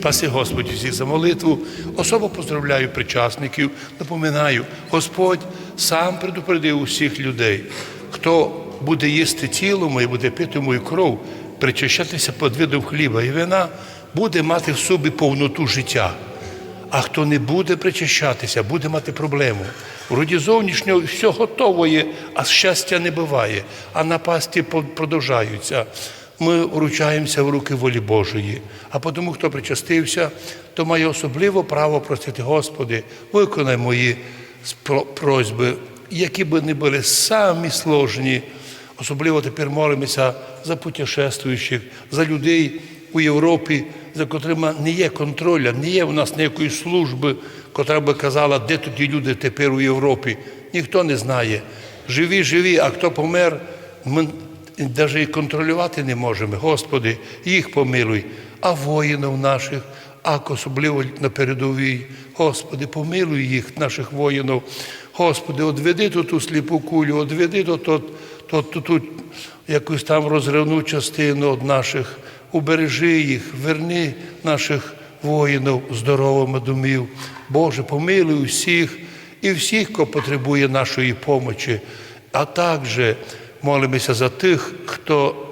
Спаси Господі всіх за молитву. Особо поздравляю причасників. Напоминаю, Господь сам предупредив усіх людей, хто буде їсти тіло моє, буде пити мою кров, причащатися під видом хліба і вина, буде мати в собі повноту життя. А хто не буде причащатися, буде мати проблему. Вроді зовнішнього все готово є, а щастя не буває, а напасті продовжаються. Ми вручаємося в руки волі Божої. А тому, хто причастився, то має особливо право просити, Господи, виконай мої просьби, які би не були самі сложні. Особливо тепер молимося за путешествуючих, за людей у Європі, за котрими не є контроля, не є у нас ніякої служби, котра би казала, де тоді люди тепер у Європі. Ніхто не знає. Живі, живі, а хто помер, ми навіть і контролювати не можемо. Господи, їх помилуй, а воїнів наших, а особливо на передовій. Господи, помилуй їх, наших воїнів. Господи, одведи ту ту сліпу кулю, одведи то, то, то, то, ту якусь там розривну частину від наших, убережи їх, верни наших воїнів здоровими домів. Боже, помилуй усіх і всіх, хто потребує нашої помочі, а також молимося за тих, хто,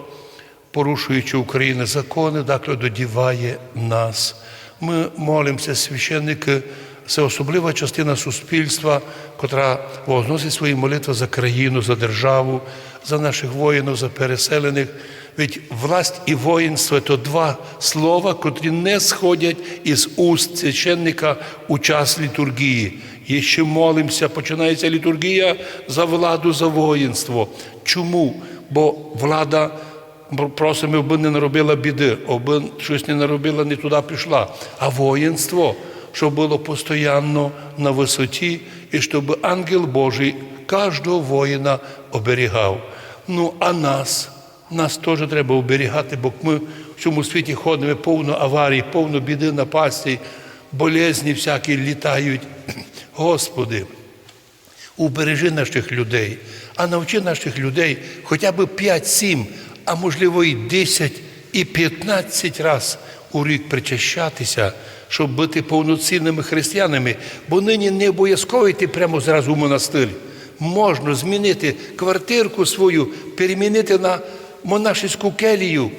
порушуючи України закони, так додіває нас. Ми молимося, священники, це особлива частина суспільства, котра возносить свої молитви за країну, за державу, за наших воїнів, за переселених. Ведь власть і воїнство це два слова, котрі не сходять із уст священника у час літургії. І ще молимося, починається літургія за владу, за воїнство. Чому? Бо влада просимо, аби не наробила біди, аби щось не наробила, не туди пішла. А воїнство, щоб було постійно на висоті, і щоб ангел Божий кожного воїна оберігав. Ну, а нас, нас теж треба оберігати, бо ми в цьому світі ходимо повно аварій, повно біди напасті, болезні всякі літають. Господи, убережи наших людей, а навчи наших людей хоча б 5-7, а можливо і 10 і 15 разів у рік причащатися, щоб бути повноцінними християнами, бо нині не обов'язково йти прямо зразу в монастир. Можна змінити квартирку свою, перемінити на монашеську келію,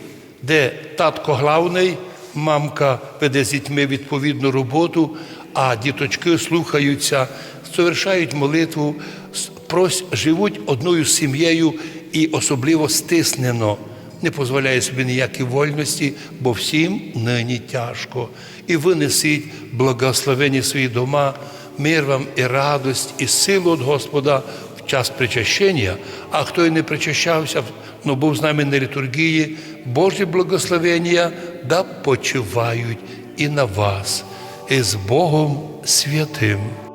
де татко главний, мамка веде з дітьми відповідну роботу, а діточки слухаються, совершають молитву, с- прос, живуть одною сім'єю і особливо стиснено. Не дозволяє собі ніякі вольності, бо всім нині тяжко. І винесіть благословені свої дома, мир вам і радость, і силу від Господа час причащення, а хто і не причащався, но був з нами на літургії, Божі благословення да почивають і на вас, і з Богом святим.